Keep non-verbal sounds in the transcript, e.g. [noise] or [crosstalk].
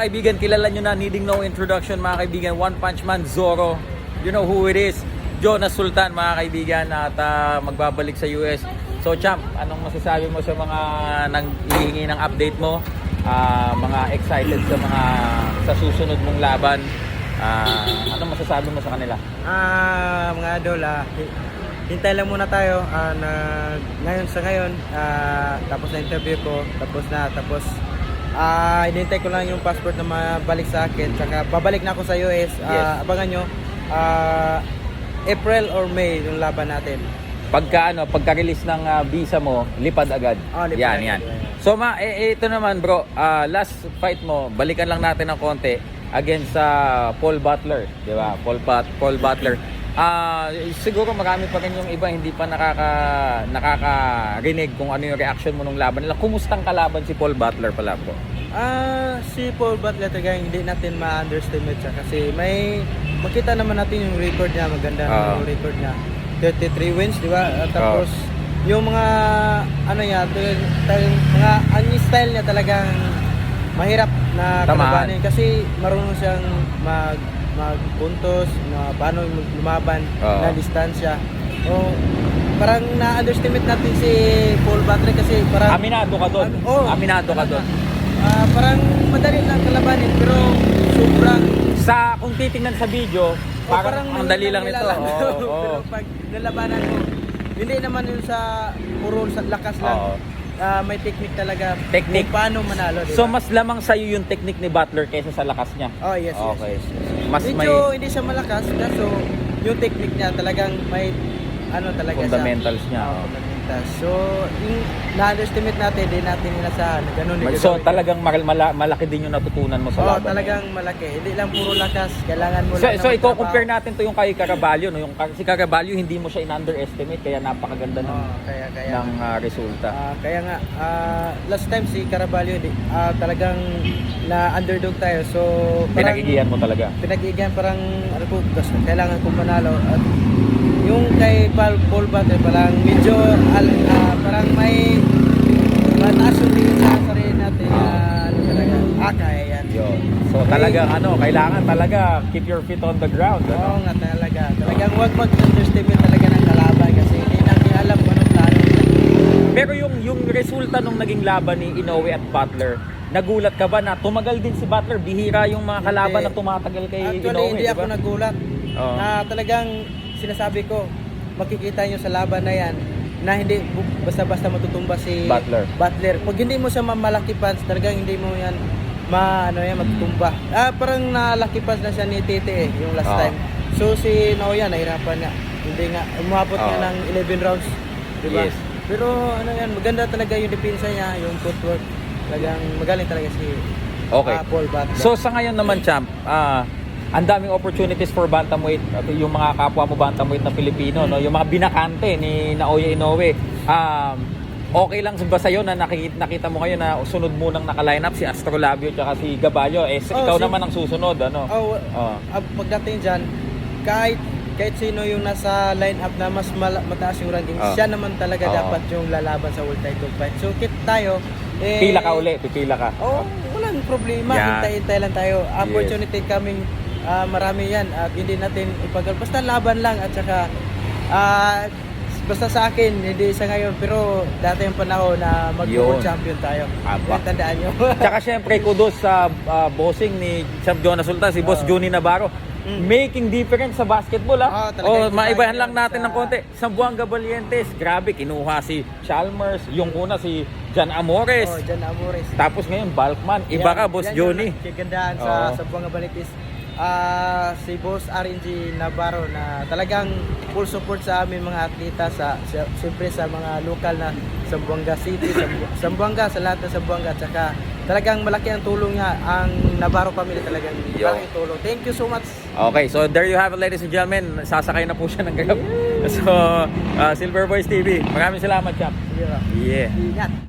kaibigan, kilala nyo na, needing no introduction mga kaibigan, One Punch Man, Zoro. You know who it is. Jonas Sultan mga kaibigan at ah, magbabalik sa US. So Champ, anong masasabi mo sa mga nang hihingi ng update mo? Ah, mga excited sa mga sa susunod mong laban. Ah, anong masasabi mo sa kanila? Ah, mga idol, hi- hintay lang muna tayo ah, na ngayon sa ngayon ah, tapos na interview ko, tapos na tapos ah hinintay ko lang yung passport na mabalik sa akin, saka babalik na ako sa US. Ah, Yes. abangan nyo ah, April or May yung laban natin. Pagka ano, pagka-release ng ah, visa mo, lipad agad. Ah, lipad yan, agad, yan. So ma, eh, ito naman bro, ah, last fight mo, balikan lang natin ng konti against sa Paul Butler, di ba? Paul Pat, Paul Butler. Ah, siguro marami pa rin yung iba hindi pa nakaka nakakarinig kung ano yung reaction mo nung laban nila. Kumustang kalaban si Paul Butler pala bro? Ah, si Paul Butler talaga hindi natin ma-underestimate siya kasi may makita naman natin yung record niya, maganda Ah. yung record niya. 33 wins, di ba? At tapos yung mga ano niya, mga ang style niya talagang mahirap na kalabanin kasi marunong siyang mag magpuntos, na paano lumaban Oo. na distansya. O parang na-underestimate natin si Paul Butler kasi parang Aminado ka doon. Am- oh, Aminado ka doon. Ah, parang madali lang kalabanin pero sobrang Sa kung titingnan sa video, oh, parang, ang dali lang nito. lang. Oo, [laughs] oo. pero pag nalabanan mo, hindi naman yun sa puro sa lakas lang. Oo. Ah, may technique talaga. Technique. Kung paano manalo, di So ba? mas lamang sa yung technique ni Butler kaysa sa lakas niya. Oh, yes, yes, Okay. yes, yes. Mas may Medyo hindi siya malakas, kaso yung technique niya talagang may ano talaga fundamentals siya. niya. Oh. Fundamentals. So, yung na-underestimate natin, hindi natin inasahan. Ganun yung So gagawin. talagang mal- mala- malaki din yung natutunan mo sa Oo, laban. talagang malaki. Hindi lang puro lakas. Kailangan mo So, lang so na i-compare magtrabaho. natin to yung kay Caraballo, no? Yung ka- si Caraballo hindi mo siya in-underestimate kaya napakaganda ng Oo, kaya, kaya. ng ah, resulta. Ah, kaya nga, ah, last time si Caraballo, di, ah, talagang na underdog tayo. So, parang, Pinag-igihan mo talaga. pinag-iigihan parang, ano po, gusto, kailangan kong manalo. At yung kay Paul, Paul Butler, parang medyo, al, ah, parang may mataas yung tingin sa sarili natin. ah, ano talaga, ah, kaya yan. Yun. So talagang ano, kailangan talaga keep your feet on the ground. Oo Ano? nga talaga. Talagang huwag mag-underestimate talaga ng kalaban kasi hindi natin alam kung anong plano. Pero yung yung resulta nung naging laban ni Inoue at Butler, nagulat ka ba na tumagal din si Butler? Bihira yung mga kalaban Hindi. na tumatagal kay Actually, Inoue, hindi di ako nagulat. Oo. Na talagang sinasabi ko, makikita nyo sa laban na yan, na hindi basta-basta matutumba si Butler. Butler. Pag hindi mo siya mamalaki pants, talagang hindi mo yan ma ano yan matutumba. Ah, parang nalaki pants na siya ni Tite eh, yung last Oo. time. So si Naoya nahirapan nga. Hindi nga umabot nga Oo. ng 11 rounds, di ba? Yes. Pero ano yan, maganda talaga yung depensa niya, yung footwork. Talagang magaling talaga si Okay. ah, Paul Butler. So sa ngayon naman, champ, ah, ang daming opportunities for bantamweight, at yung mga kapwa mo bantamweight na Pilipino, no, yung mga binakante ni Naoya Inoue. Um, okay lang ba sa'yo na nakita, nakita mo ngayon na sunod munang naka-line up si Astrolabio at si Gaballo? Eh, Oh, ikaw si- naman ang susunod, ano? Oh, Oh. ah, pagdating dyan, kahit kahit sino yung nasa lineup na mas mala- mataas yung ranking, Ah. siya naman talaga Oo. dapat yung lalaban sa world title fight. So, kit tayo, eh, Pila ka uli, pipila ka. Oh, walang problema. Hintay-hintay lang tayo. Opportunity kaming ah, marami yan at hindi natin ipagal. Basta laban lang at saka ah, basta sa akin, hindi sa ngayon, pero dati yung panahon na Yun. champion tayo. Aba. Yan, tandaan nyo. [laughs] Tsaka syempre kudos sa ah, bossing ni Champ Jonas Sultan, si Boss Oo. Juni Navarro. Mm. Making difference sa basketball ah. talaga oh, yung maibahan lang natin sa- ng konti. Sa Buanga Valientes, grabe kinuha si Chalmers, yung una si Jan Amores. oh, Jan Amores. Tapos ngayon Balkman, iba Yan- ka Boss yan yung Juni. Kagandaan Oo. sa sa Buanga Balitis. Ah, si Boss RNG Navarro na talagang full support sa amin mga atleta sa, siyempre sa mga lokal na Zamboanga City, [laughs] Zamboanga sa lahat ng Zamboanga at saka talagang malaki ang tulong niya ang Navarro family talagang Yo. malaking tulong. Thank you so much. Okay, so there you have it ladies and gentlemen. Sasakay na po siya ng grab. [laughs] So, ah, Silver Boys TV. Maraming salamat, Champ. Yeah. Yeah. Ingat.